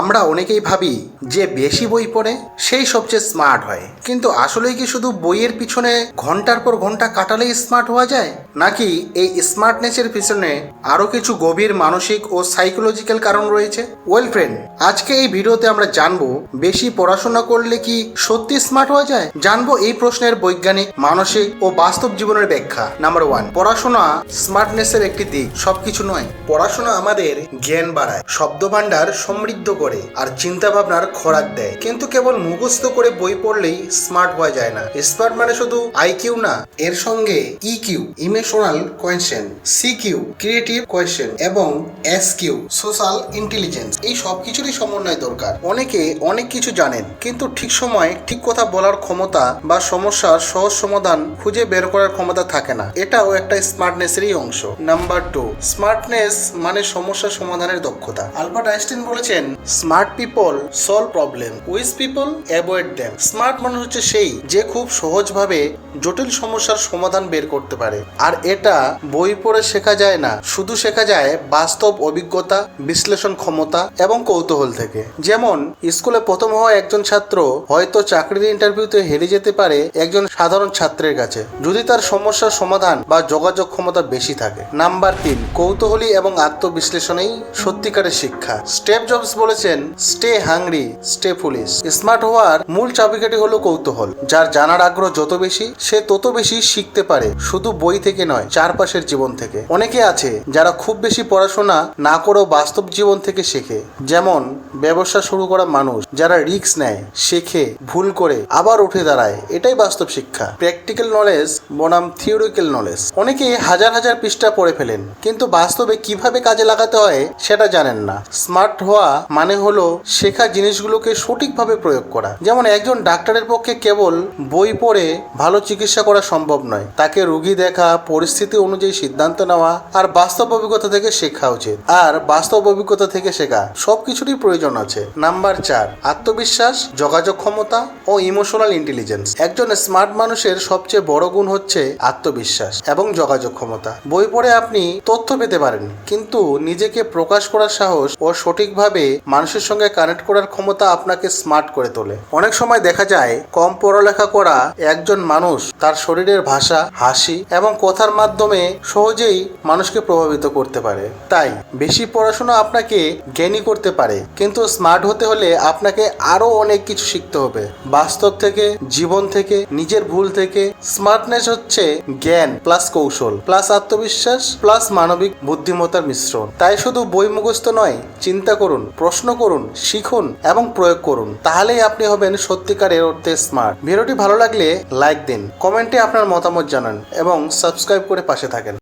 আমরা অনেকেই ভাবি যে বেশি বই পড়ে সেই সবচেয়ে স্মার্ট হয়। কিন্তু আসলেই কি শুধু বইয়ের পিছনে ঘণ্টার পর ঘণ্টা কাটালেই স্মার্ট হওয়া যায়? নাকি এই স্মার্টনেসের পিছনে আরও কিছু গভীর মানসিক ও সাইকোলজিক্যাল কারণ রয়েছে? ওয়েল ফ্রেন্ড আজকে এই ভিডিওতে আমরা জানব, বেশি পড়াশোনা করলে কি সত্যি স্মার্ট হওয়া যায়? জানব এই প্রশ্নের বৈজ্ঞানিক, মানসিক ও বাস্তব জীবনের ব্যাখ্যা। নাম্বার ওয়ান পড়াশোনা স্মার্টনেসের একটি দিক। সবকিছু নয়, পড়াশোনা আমাদের জ্ঞান বাড়ায় শব্দ ভাণ্ডার সমৃদ্ধ করে। আর চিন্তা ভাবনার খোরাক দেয়। কিন্তু কেবল মুখস্থ করে বই পড়লেই স্মার্ট হওয়া যায় না। স্মার্ট মানে শুধু আইকিউ না, এর সঙ্গে EQ emotional question CQ creative question এবং এস কিউ, সোশ্যাল ইন্টেলিজেন্স। এই সব কিছুরই সমন্বয় দরকার। অনেকে অনেক কিছু জানেন, কিন্তু ঠিক সময় ঠিক কথা বলার ক্ষমতা বা সমস্যার সহজ সমাধান খুঁজে বের করার ক্ষমতা থাকে না। এটাও একটা স্মার্টনেসেরই অংশ। নাম্বার টু, স্মার্টনেস মানে সমস্যা সমাধানের দক্ষতা। আলবার্ট আইনস্টাইন বলেছেন smart people solve problem wise people avoid them. Smart মানুষ হচ্ছে সেই যে খুব সহজভাবে জটিল সমস্যার সমাধান বের করতে পারে। আর এটা বই পড়ে শেখা যায় না, শুধু শেখা যায় বাস্তব অভিজ্ঞতা, বিশ্লেষণ ক্ষমতা এবং কৌতূহল থেকে। যেমন, স্কুলে প্রথম হওয়া একজন ছাত্র হয়তো চাকরির ইন্টারভিউতে হেরে যেতে পারে একজন সাধারণ ছাত্রের কাছে, যদি তার সমস্যার সমাধান বা যোগাযোগ ক্ষমতা বেশি থাকে। নাম্বার তিন, কৌতূহলী এবং আত্মবিশ্লেষণেই সত্যিকারের শিক্ষা। স্টেপ জবস বলেছেন, stay hungry, stay foolish. Smart হওয়ার মূল চাবিকাঠি হলো কৌতূহল। যার জানার আগ্রহ যত বেশি, সে তত বেশি শিখতে পারে। শুধু বই থেকে নয়, চারপাশের জীবন থেকে। অনেকে আছে যারা খুব বেশি পড়াশোনা না করেও বাস্তব জীবন থেকে শেখে। যেমন, ব্যবসা শুরু করা মানুষ যারা রিস্ক নেয়, শেখে, ভুল করে, আবার উঠে দাঁড়ায়। এটাই বাস্তব শিক্ষা। প্র্যাকটিক্যাল নলেজ বনাম থিওরিক্যাল নলেজ। অনেকে হাজার হাজার পৃষ্ঠা পড়ে ফেলেন। কিন্তু বাস্তবে কীভাবে কাজে লাগাতে হয়, সেটা জানেন না। স্মার্ট হওয়া মানে হলো শেখা জিনিসগুলোকে সঠিকভাবে প্রয়োগ করা। যেমন একজন ডাক্তারের পক্ষে কেবল বই পড়ে ভালো চিকিৎসা করা সম্ভব নয়। তাকে রোগী দেখা, পরিস্থিতি অনুযায়ী সিদ্ধান্ত নেওয়া আর বাস্তব অভিজ্ঞতা থেকে শেখা উচিত। আর বাস্তব অভিজ্ঞতা থেকে শেখা সব কিছুরই প্রয়োজন আছে। নাম্বার চার, আত্মবিশ্বাস, যোগাযোগ ক্ষমতা ও ইমোশনাল ইন্টেলিজেন্স। একজন স্মার্ট মানুষের সবচেয়ে বড় গুণ হচ্ছে আত্মবিশ্বাস এবং যোগাযোগ ক্ষমতা। বই পড়ে আপনি তথ্য পেতে পারেন, কিন্তু নিজেকে প্রকাশ করার সাহস ও সঠিকভাবে মানুষের সঙ্গে কানেক্ট করার ক্ষমতা আপনাকে স্মার্ট করে তোলে। অনেক সময় দেখা যায়, কম পড়ালেখা করা একজন মানুষ, তার শরীরের ভাষা, হাসি এবং কথার মাধ্যমে সহজেই মানুষকে প্রভাবিত করতে পারে। তাই, বেশি পড়াশোনা আপনাকে জ্ঞানী করতে পারে, কিন্তু স্মার্ট হতে হলে আপনাকে আরও অনেক কিছু শিখতে হবে। বাস্তব থেকে, জীবন থেকে, নিজের ভুল থেকে। স্মার্টনেস হচ্ছে জ্ঞান প্লাস কৌশল প্লাস আত্মবিশ্বাস প্লাস মানবিক বুদ্ধিমত্তার মিশ্রণ। তাই শুধু বই মুখস্থ নয়, চিন্তা করুন প্রশ্ন করুন, শিখুন এবং প্রয়োগ করুন। তাহলেই আপনি হবেন সত্যিকারের অর্থে স্মার্ট ভিডিওটি ভালো লাগলে লাইক দিন, কমেন্টে আপনার মতামত জানান এবং সাবস্ক্রাইব করে পাশে থাকেন।